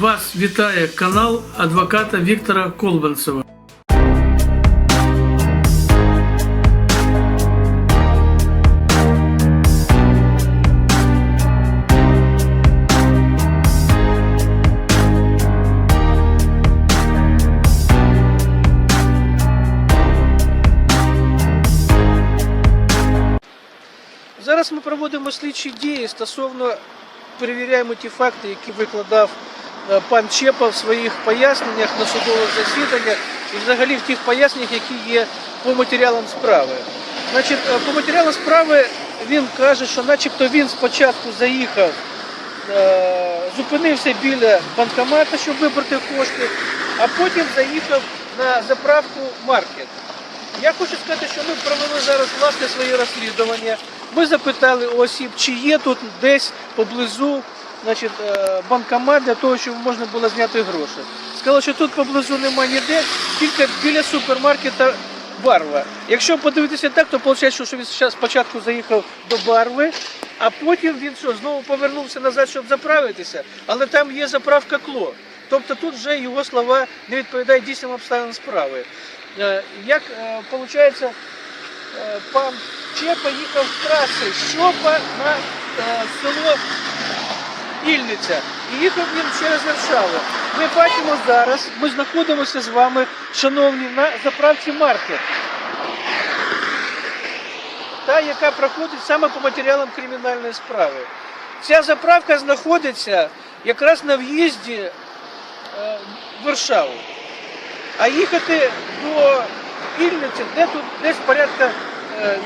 Вас вітає канал адвоката Віктора Колбанцева. Зараз ми проводимо слідчі дії стосовно перевіряємо ті факти, які викладав е, Пан Чепа в своїх поясненнях на судових засіданнях і взагалі в тих поясненнях, які є по матеріалам справи. Значить, е, по матеріалам справи він каже, що начебто він спочатку заїхав, е, зупинився біля банкомата, щоб вибрати кошти, а потім заїхав на заправку маркет. Я хочу сказати, що ми провели зараз власне своє розслідування. Ми запитали осіб, чи є тут десь поблизу значить, е, банкомат для того, щоб можна було зняти гроші. Сказали, що тут поблизу немає ніде, тільки біля супермаркета Барва. Якщо подивитися так, то виходить, що він спочатку заїхав до Барви, а потім він що, знову повернувся назад, щоб заправитися, але там є заправка Кло. Тобто тут вже його слова не відповідають дійсним обставинам справи. Е, Як виходить, пан Чепа їхав з траси Щопа на е, село Ільниця. І їхав він через Варшаву. Ми бачимо зараз, ми знаходимося з вами, шановні, на заправці маркет. Та, яка проходить саме по матеріалам кримінальної справи. Ця заправка знаходиться якраз на в'їзді е, в Варшаву. А їхати до Ільниці, де тут десь порядка е,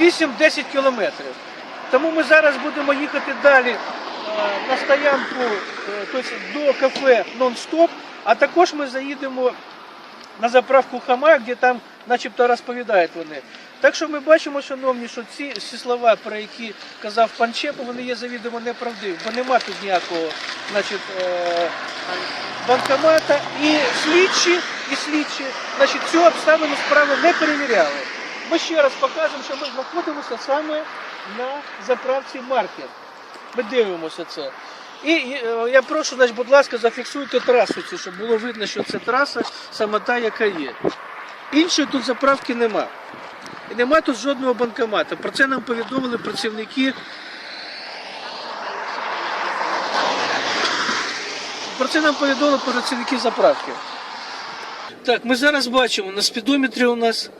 8-10 кілометрів. Тому ми зараз будемо їхати далі е, на стоянку е, тобто до кафе «Нон-стоп», а також ми заїдемо на заправку Хама, де там начебто розповідають вони. Так що ми бачимо, шановні, що ці всі слова, про які казав пан Чепа, вони є завідомо неправдиві, бо нема тут ніякого значить, е, банкомата і слідчі, і слідчі значить, цю обставину справи не перевіряли. Ми ще раз покажемо, що ми знаходимося саме на заправці маркет. Ми дивимося це. І е, я прошу, значить, будь ласка, зафіксуйте трасу цю, щоб було видно, що це траса саме та, яка є. Іншої тут заправки нема. І нема тут жодного банкомата. Про це нам повідомили працівники. Про це нам повідомили працівники заправки. Так, ми зараз бачимо, на спідометрі у нас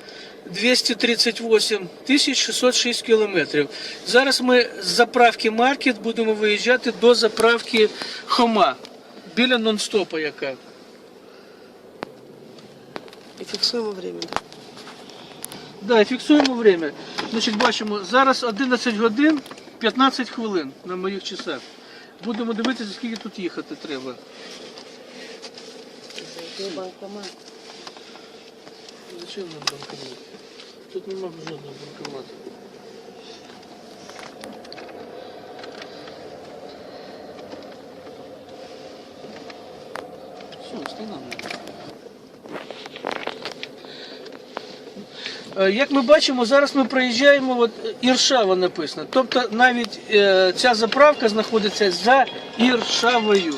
238 тисяч 606 кілометрів. Зараз ми з заправки Маркет будемо виїжджати до заправки Хома, біля нон-стопа яка. І фіксуємо время. Да, фіксуємо время. Значить, бачимо, зараз 11 годин 15 хвилин на моїх часах. Будемо дивитися, скільки тут їхати треба. Зайти в банкомат. Зачем нам банкомат? Тут немає жодного банкомату. Все, встановлюємо. Е, Як ми бачимо, зараз ми проїжджаємо, от Іршава написано. Тобто навіть е, ця заправка знаходиться за Іршавою.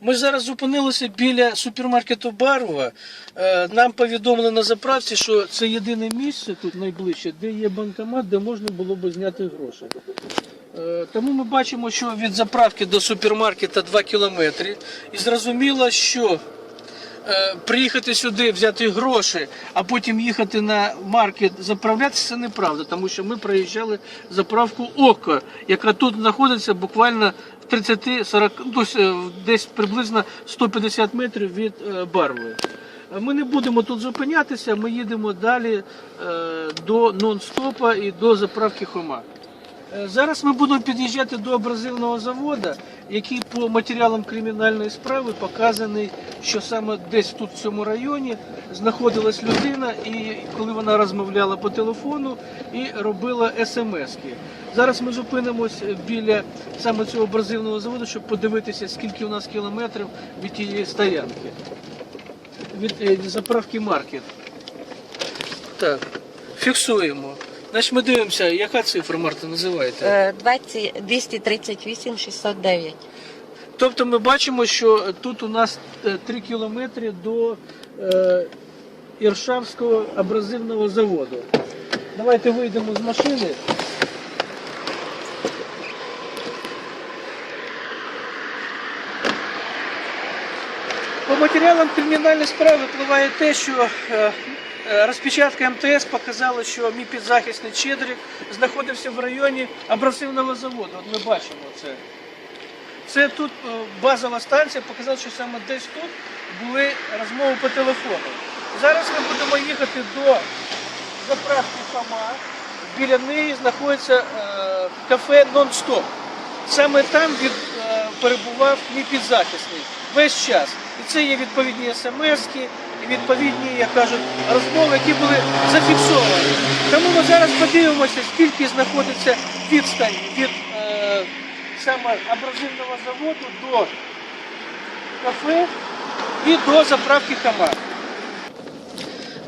Ми зараз зупинилися біля супермаркету Барова. Е, Нам повідомили на заправці, що це єдине місце тут найближче, де є банкомат, де можна було би зняти гроші. Е, Тому ми бачимо, що від заправки до супермаркета 2 кілометри. І зрозуміло, що е, приїхати сюди, взяти гроші, а потім їхати на маркет заправлятися, це неправда, тому що ми проїжджали заправку Око, яка тут знаходиться буквально в 30-40, ну, тобто, е, десь приблизно 150 метрів від Барви. Ми не будемо тут зупинятися, ми їдемо далі е, до нон-стопа і до заправки Хома. Е, Зараз ми будемо під'їжджати до абразивного заводу, який по матеріалам кримінальної справи показаний, що саме десь тут в цьому районі знаходилась людина, і коли вона розмовляла по телефону і робила смски. Зараз ми зупинимось біля саме цього абразивного заводу, щоб подивитися, скільки у нас кілометрів від тієї стоянки, від е, заправки маркет. Так, фіксуємо. Значить, ми дивимося, яка цифра, Марта, називаєте? Е, 20, 238 609. Тобто ми бачимо, що тут у нас 3 кілометри до е, Іршавського абразивного заводу. Давайте вийдемо з машини. По матеріалам кримінальної справи впливає те, що е, е, розпечатка МТС показала, що мій підзахисний Чедрик знаходився в районі абразивного заводу. От ми бачимо це. Це тут е, базова станція показала, що саме десь тут були розмови по телефону. Зараз ми будемо їхати до заправки Фома. Біля неї знаходиться кафе Нон-Стоп. Саме там він перебував мій підзахисний весь час. І це є відповідні смски, і відповідні, як кажуть, розмови, які були зафіксовані. Тому ми зараз подивимося, скільки знаходиться відстань від е, саме абразивного заводу до кафе і до заправки Хамар.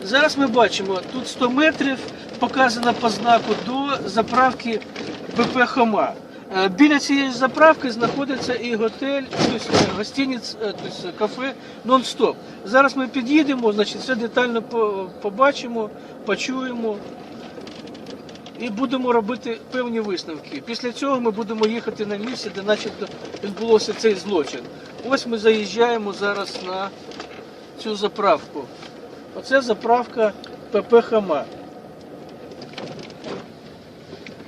Зараз ми бачимо, тут 100 метрів показано по знаку до заправки БП Хома. Е, Біля цієї заправки знаходиться і готель, тобто е, гостиниць, е, тобто кафе нон-стоп. Зараз ми під'їдемо, значить, все детально побачимо, почуємо і будемо робити певні висновки. Після цього ми будемо їхати на місце, де начебто відбулося цей злочин. Ось ми заїжджаємо зараз на цю заправку. Оце заправка ПП Хама.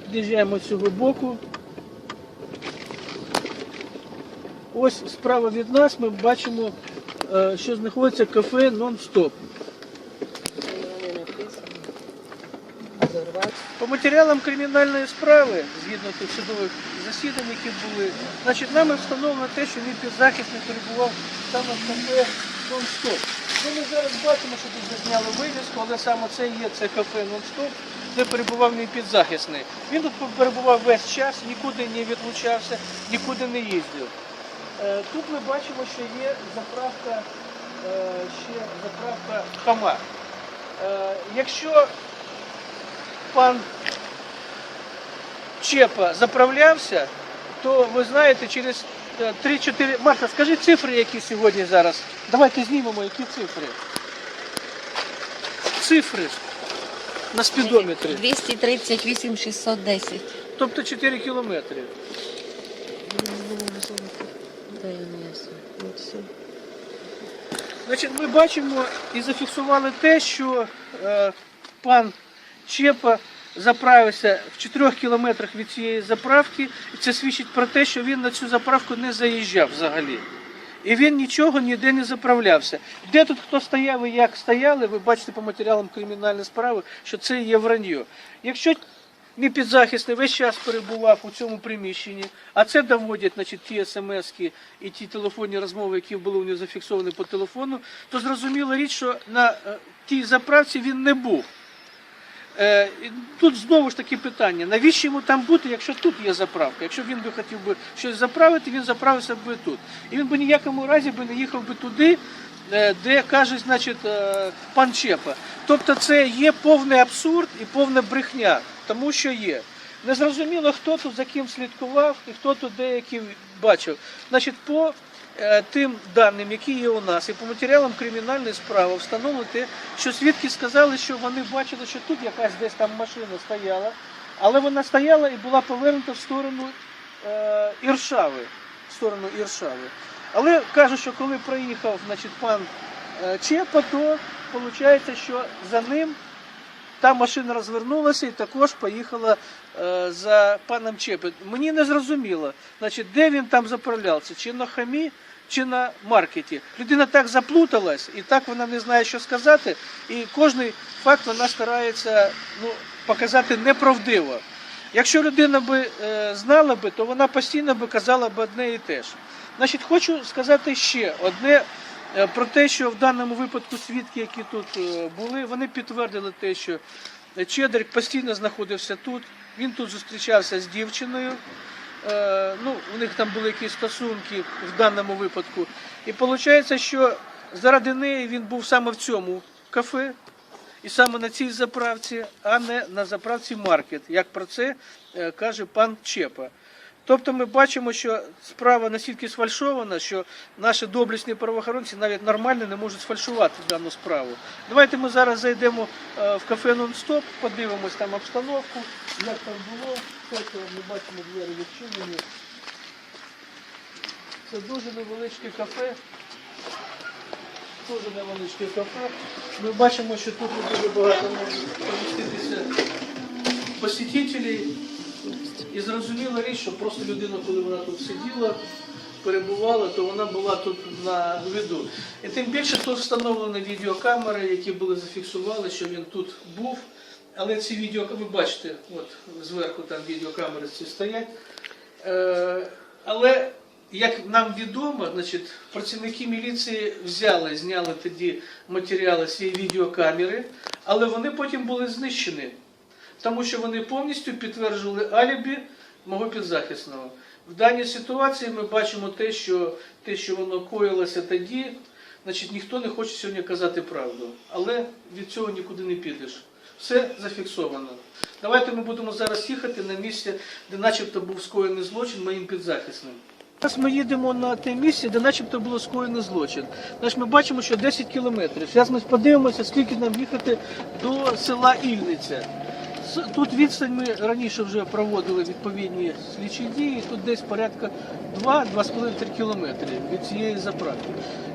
Під'їжджаємо з цього боку. Ось справа від нас ми бачимо, е, що знаходиться кафе нон-стоп. По матеріалам кримінальної справи, згідно тих судових засідань, які були, значить, нами встановлено те, що мій підзахисний перебував саме в кафе нон-стоп. Ну, ми зараз бачимо, що тут зазняли вивіску, але саме це є це кафе нон-стоп, де перебував мій підзахисний. Він тут перебував весь час, нікуди не відлучався, нікуди не їздив. Е, Тут ми бачимо, що є заправка, е, ще заправка Хама. Е, Якщо пан Чепа заправлявся, то ви знаєте, через е, 3-4... Марта, скажи цифри, які сьогодні зараз. Давайте знімемо, які цифри. Цифри на спідометрі. 238 610. Тобто 4 кілометри. Ясно. Вот все. Значить, ми бачимо і зафіксували те, що е, пан Чепа заправився в 4 кілометрах від цієї заправки, і це свідчить про те, що він на цю заправку не заїжджав взагалі. І він нічого ніде не заправлявся. Де тут хто стояв і як стояли, ви бачите по матеріалам кримінальної справи, що це є враньо. Якщо мій підзахисний весь час перебував у цьому приміщенні, а це доводять значить, ті смски і ті телефонні розмови, які були у нього зафіксовані по телефону, то зрозуміла річ, що на е, тій заправці він не був. Е, Тут знову ж таки питання, навіщо йому там бути, якщо тут є заправка? Якщо він би хотів би щось заправити, він заправився б тут. І він би ніякому разі би не їхав би туди, е, де каже, значить, пан Чепа. Тобто це є повний абсурд і повна брехня, тому що є. Незрозуміло, хто тут за ким слідкував і хто тут деякі бачив. Значить, по е, тим даним, які є у нас, і по матеріалам кримінальної справи встановлено те, що свідки сказали, що вони бачили, що тут якась десь там машина стояла, але вона стояла і була повернута в сторону е, Іршави. В сторону Іршави. Але кажуть, що коли проїхав значить, пан е, Чепа, то виходить, що за ним та машина розвернулася і також поїхала е, за паном Чепи. Мені не зрозуміло, значить, де він там заправлявся, чи на хамі, чи на маркеті. Людина так заплуталась, і так вона не знає, що сказати, і кожний факт вона старається ну, показати неправдиво. Якщо людина би е, знала би, то вона постійно би казала б одне і те ж. Значить, хочу сказати ще одне про те, що в даному випадку свідки, які тут е, були, вони підтвердили те, що Чедрик постійно знаходився тут. Він тут зустрічався з дівчиною. Е, ну, у них там були якісь стосунки в даному випадку. І виходить, що заради неї він був саме в цьому кафе. і саме на цій заправці, а не на заправці маркет, як про це е, каже пан Чепа. Тобто ми бачимо, що справа настільки сфальшована, що наші доблесні правоохоронці навіть нормально не можуть сфальшувати дану справу. Давайте ми зараз зайдемо е, в кафе «Нон-стоп», подивимось там обстановку, як там було. Ми бачимо двері відчинені. Це дуже невеличке кафе. Дуже невеличке кафе. Ми бачимо, що тут дуже багато може поміститися посетителей. І зрозуміла річ, що просто людина, коли вона тут сиділа, перебувала, то вона була тут на виду. І тим більше тут встановлені відеокамери, які були зафіксували, що він тут був. Але ці відео, ви бачите, от зверху там відеокамери ці стоять. Е, але як нам відомо, значить, працівники міліції взяли, зняли тоді матеріали цієї відеокамери, але вони потім були знищені тому що вони повністю підтверджували алібі мого підзахисного. В даній ситуації ми бачимо те, що те, що воно коїлося тоді, значить ніхто не хоче сьогодні казати правду. Але від цього нікуди не підеш. Все зафіксовано. Давайте ми будемо зараз їхати на місце, де начебто був скоєний злочин моїм підзахисним. Зараз ми їдемо на те місце, де начебто було скоєний злочин. Значить, ми бачимо, що 10 кілометрів. Зараз ми подивимося, скільки нам їхати до села Ільниця. Тут відстань ми раніше вже проводили відповідні слідчі дії, тут десь порядка 2-2,5 кілометри від цієї заправки.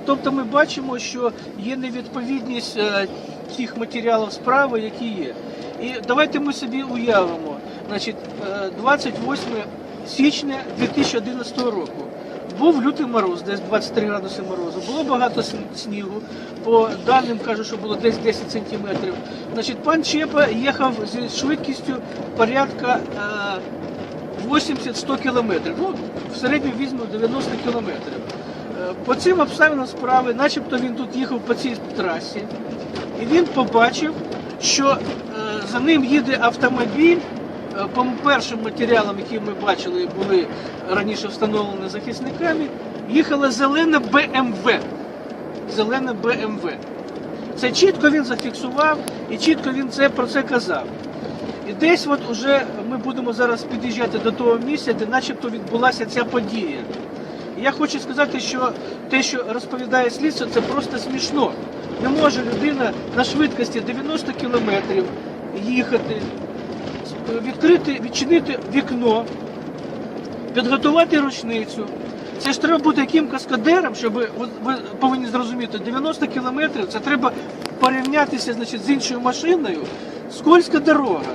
Тобто ми бачимо, що є невідповідність е, тих матеріалів справи, які є. І давайте ми собі уявимо, значить, е, 28 січня 2011 року. Був лютий мороз, десь 23 градуси морозу. Було багато снігу. По даним кажуть, що було десь 10 сантиметрів. Значить, пан Чепа їхав зі швидкістю порядка е, 80-100 кілометрів. Ну, в середньому візьмемо 90 кілометрів. Е, По цим обставинам справи, начебто він тут їхав по цій трасі, і він побачив, що е, за ним їде автомобіль. Е, По першим матеріалам, які ми бачили, були раніше встановлені захисниками, їхала зелена БМВ. Зелена БМВ. Це чітко він зафіксував і чітко він це про це казав. І десь от уже ми будемо зараз під'їжджати до того місця, де начебто відбулася ця подія. Я хочу сказати, що те, що розповідає слідство, це просто смішно. Не може людина на швидкості 90 кілометрів їхати, відкрити, відчинити вікно, підготувати рушницю. Це ж треба бути яким каскадером, щоб ви, ви повинні зрозуміти, 90 кілометрів це треба порівнятися значить, з іншою машиною. Скользька дорога.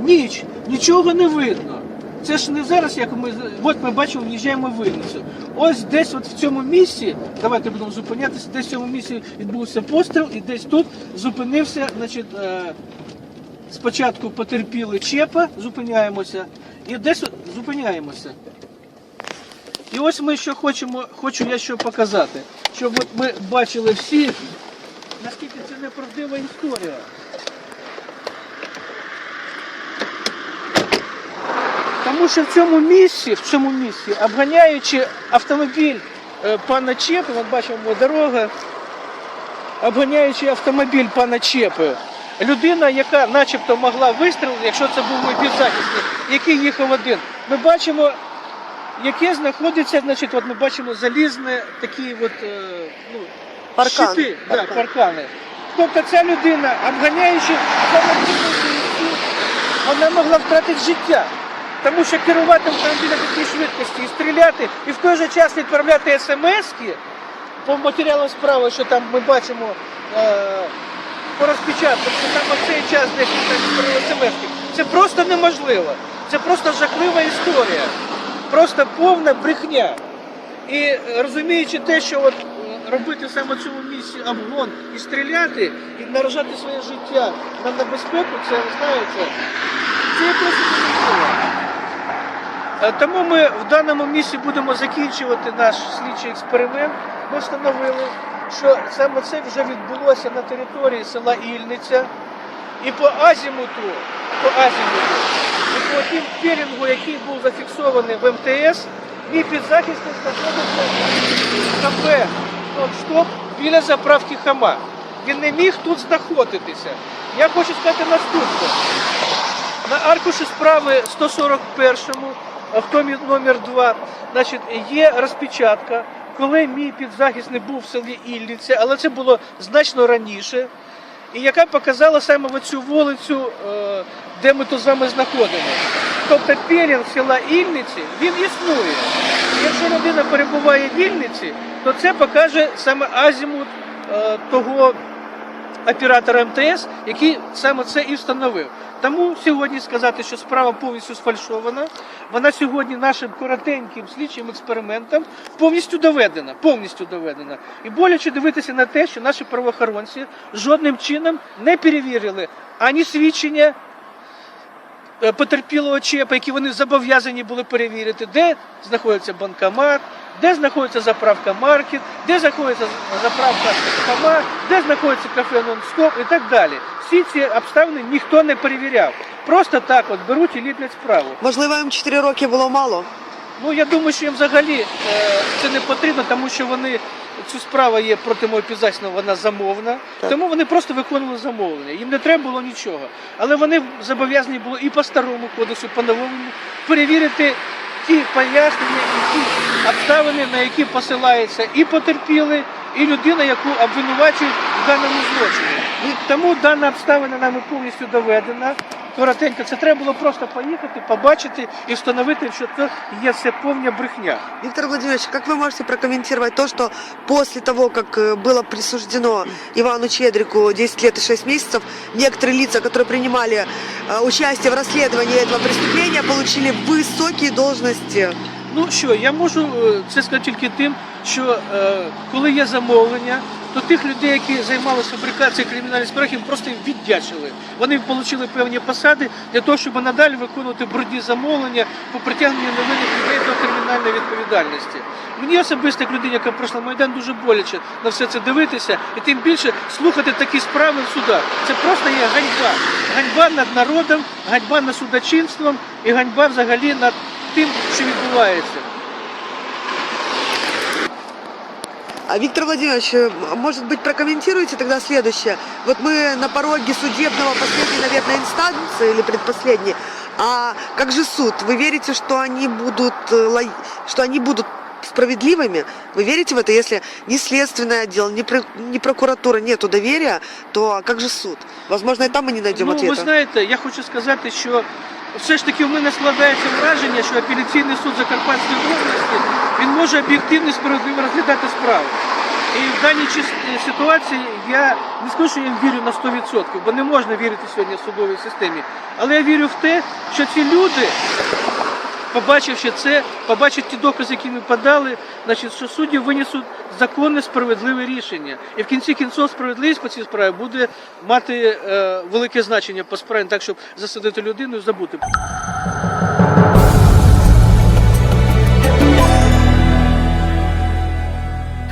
Ніч, нічого не видно. Це ж не зараз, як ми от ми бачимо, в'їжджаємо в Винницю. Ось десь от в цьому місці, давайте будемо зупинятися, десь в цьому місці відбувся постріл, і десь тут зупинився, значить, е, спочатку потерпіли Чепа, зупиняємося, і десь зупиняємося. І ось ми що хочемо, хочу я що показати, щоб ми бачили всі, наскільки це неправдива історія. Тому що в цьому місці, в цьому місці, обганяючи автомобіль е, пана Чепи, от бачимо дорога, обганяючи автомобіль пана Чепи, людина, яка начебто могла вистрілити, якщо це був мій підзахисник, який їхав один, ми бачимо, яке знаходиться, значить, от ми бачимо залізне такі от, е, ну, Паркан. щити, да, паркани. Тобто ця людина, обганяючи вона могла втратити життя. Тому що керувати автомобілем такій швидкості і стріляти, і в той же час відправляти смс-ки по матеріалам справи, що там ми бачимо е, по що там в цей час десь смс-ки. Це просто неможливо. Це просто жахлива історія. Просто повна брехня. І е, розуміючи те, що от е, робити саме цьому місці обгон і стріляти, і наражати своє життя на небезпеку, це знаєте, це просто неможливо. Е, Тому ми в даному місці будемо закінчувати наш слідчий експеримент. Ми встановили, що саме це вже відбулося на території села Ільниця. І по азімуту, по азімуту, і по тим пірінгу, який був зафіксований в МТС, мій підзахисник знаходиться в кафе «Нон-стоп» біля заправки Хама. він не міг тут знаходитися. Я хочу сказати наступне. На аркуші справи 141-му, автомі номер 2, значить, є розпечатка, коли мій підзахисний був в селі Ільниці, але це було значно раніше, і яка показала саме цю вулицю, е, де ми тут з вами знаходимося. Тобто пелінг села Ільниці, він існує. Якщо людина перебуває в Ільниці, то це покаже саме азімут е, того оператора МТС, який саме це і встановив. Тому сьогодні сказати, що справа повністю сфальшована. Вона сьогодні нашим коротеньким слідчим експериментом повністю доведена. Повністю доведена. І боляче дивитися на те, що наші правоохоронці жодним чином не перевірили ані свідчення потерпілого ЧЕПа, які вони зобов'язані були перевірити, де знаходиться банкомат, де знаходиться заправка маркет, де знаходиться заправка Хама, де знаходиться кафе нон-стоп і так далі. Всі ці обставини ніхто не перевіряв. Просто так от беруть і ліплять справу. Можливо, їм 4 роки було мало. Ну я думаю, що їм взагалі е, це не потрібно, тому що вони цю справу є проти мого підзахисного, вона замовна. Так. Тому вони просто виконували замовлення. Їм не треба було нічого. Але вони зобов'язані були і по старому кодексу, по новому перевірити ті пояснення і ті обставини, на які посилається і потерпіли, і людина, яку обвинувачують в даному злочині. Тому дана обставина нами повністю доведена. Коротенько, це треба було просто поїхати, побачити і встановити, що це є все повня брехня. Виктор Владимирович, как вы можете прокомментировать то, что после того, как э, было присуждено Ивану Чедрику 10 лет и 6 месяцев, некоторые лица, которые принимали э, участие в расследовании этого преступления, получили высокие должности? Ну що, я можу е, це сказати тільки тим, що е, коли є замовлення, То тих людей, які займалися фабрикацією кримінальних справ, їм просто їм віддячили. Вони отримали певні посади для того, щоб надалі виконувати брудні замовлення по притягненню невинних людей до кримінальної відповідальності. Мені особисто, як людині, яка пройшла Майдан, дуже боляче на все це дивитися, і тим більше слухати такі справи в судах. Це просто є ганьба. Ганьба над народом, ганьба над судочинством і ганьба взагалі над тим, що відбувається. Виктор Владимирович, э, может быть, прокомментируете тогда следующее? Вот мы на пороге судебного последней, наверное, инстанции или предпоследней. А как же суд? Вы верите, что они будут, э, лой- что они будут справедливыми? Вы верите в это? Если ни следственный отдел, ни, пр- ни прокуратура нету доверия, то как же суд? Возможно, и там мы не найдем ну, ви ответа. знаєте, я хочу сказати, що все ж таки в мене складається враження, що апеляційний суд Закарпатської області він може об'єктивно і справедливо розглядати справу. І в даній ситуації я не скажу, що я вірю на 100%, бо не можна вірити сьогодні в судовій системі. Але я вірю в те, що ці люди, побачивши це, побачать ті докази, які ми подали, значить, що судді винесуть законне справедливе рішення. І в кінці кінців справедливість по цій справі буде мати е, велике значення по справі, так щоб засадити людину і забути.